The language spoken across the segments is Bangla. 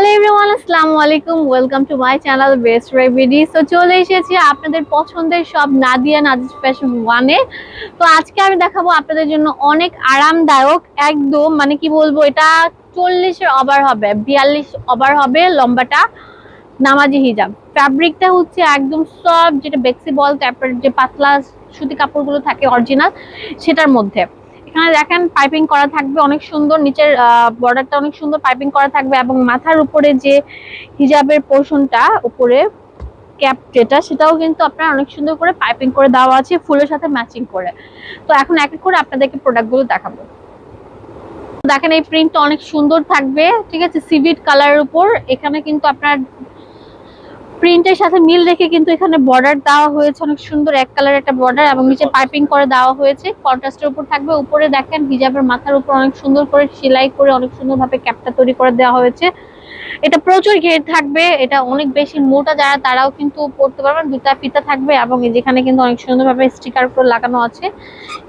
হ্যালো এভরিওয়ান আসসালামু আলাইকুম welcome to my channel best রেভিডি তো চলে এসেছি আপনাদের পছন্দের সব নাদিয়া নাজিজ ফ্যাশন ওয়ানে তো আজকে আমি দেখাবো আপনাদের জন্য অনেক আরামদায়ক, একদম মানে কি বলব, এটা চল্লিশের ওভার হবে, বিয়াল্লিশ ওভার হবে লম্বাটা, নামাজি হিজাব। ফ্যাব্রিকটা হচ্ছে একদম সফট যেটা বেক্সি বল টাইপের যে পাতলা সুতি কাপড়গুলো থাকে অরিজিনাল সেটার মধ্যে। এখানে দেখেন পাইপিং করা থাকবে, অনেক সুন্দর। নিচের বর্ডারটা অনেক সুন্দর পাইপিং করা থাকবে এবং মাথার উপরে যে হিজাবের পোর্শনটা উপরে ক্যাপ যেটা, সেটাও কিন্তু আপনার অনেক সুন্দর করে পাইপিং করে দেওয়া আছে, ফুলের সাথে ম্যাচিং করে। তো এখন এক এক করে আপনাদেরকে প্রোডাক্টগুলো দেখাবো। দেখেন এই প্রিন্টটা অনেক সুন্দর থাকবে, ঠিক আছে? সিভিট কালারের উপর। এখানে কিন্তু আপনার প্রিন্টের সাথে মিল রেখে কিন্তু এখানে বর্ডার দেওয়া হয়েছে। অনেক সুন্দর এক কালার একটা বর্ডার এবং নিচে পাইপিং করে দেওয়া হয়েছে। কন্ট্রাস্টের উপর থাকবে। উপরে দেখেন হিজাবের মাথার উপর অনেক সুন্দর করে সেলাই করে অনেক সুন্দরভাবে ক্যাপটা তৈরি করে দেওয়া হয়েছে। এটা প্রচুর ঘের থাকবে। এটা অনেক বেশি মোটা যারা তারাও কিন্তু পড়তে পারবেন। দুটা ফিতা থাকবে এবং যেখানে কিন্তু অনেক সুন্দরভাবে স্টিকার করে লাগানো আছে।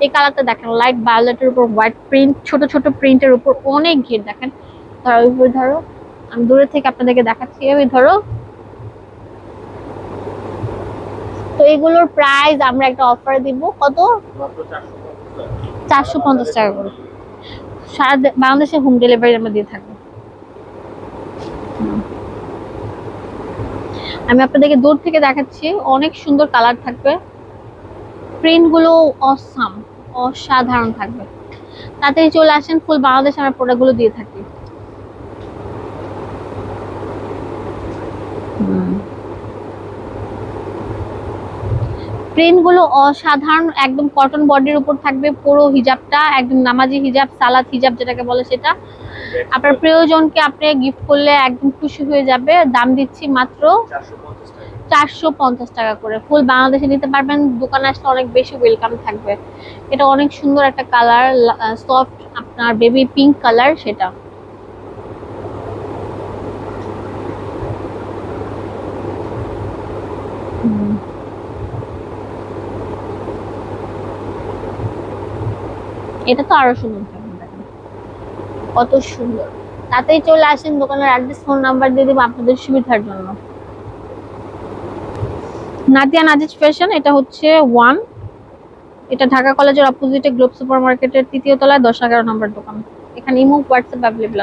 এই কালারটা দেখেন লাইট ভায়োলেটের উপর হোয়াইট প্রিন্ট ছোট ছোট প্রিন্টের উপর অনেক ঘের দেখেন। ধরো ধরো আমি দূরে থেকে আপনাদেরকে দেখাচ্ছি। ধরো তো এগুলোর প্রাইস আমরা একটা অফার দিব। কত? চারশো পঞ্চাশ টাকা করে। সারা বাংলাদেশে হোম ডেলিভারি আমরা দিয়ে থাকব। আমি আপনাদেরকে দূর থেকে দেখাচ্ছি, অনেক সুন্দর কালার থাকবে। প্রিন্টগুলো অসাম অসাধারণ থাকবে। তাড়াতাড়ি চলে আসেন ফুল বাংলাদেশে আমরা প্রোডাক্টগুলো দিয়ে থাকি। প্রিন্টগুলো অসাধারণ, একদম কটন বডির উপর থাকবে পুরো হিজাবটা, একদম নামাজি হিজাব সালাদ হিজাব যেটাকে বলে সেটা। আপনার প্রিয়জনকে আপনি গিফট করলে একদম খুশি হয়ে যাবে। দাম দিচ্ছি মাত্র চারশো পঞ্চাশ টাকা করে। ফুল বাংলাদেশে নিতে পারবেন, দোকানে আসলে অনেক বেশি ওয়েলকাম থাকবে। এটা অনেক সুন্দর একটা কালার সফট আপনার বেবি পিঙ্ক কালার সেটা। হুম। এটা তো আরও সুন্দর কত সুন্দর। তাতেই চলে আসেন দোকানের অ্যাড্রেস ফোন নাম্বার দিয়ে দেবো আপনাদের সুবিধার জন্য। নাতিয়া নাজিজ ফ্যাশন এটা হচ্ছে ওয়ান এটা ঢাকা কলেজের অপোজিটে গ্লোব সুপার মার্কেটের তৃতীয় তলায় দশ এগারো নম্বর দোকান। এখানে ইমো হোয়াটসঅ্যাপ অ্যাভেলেবল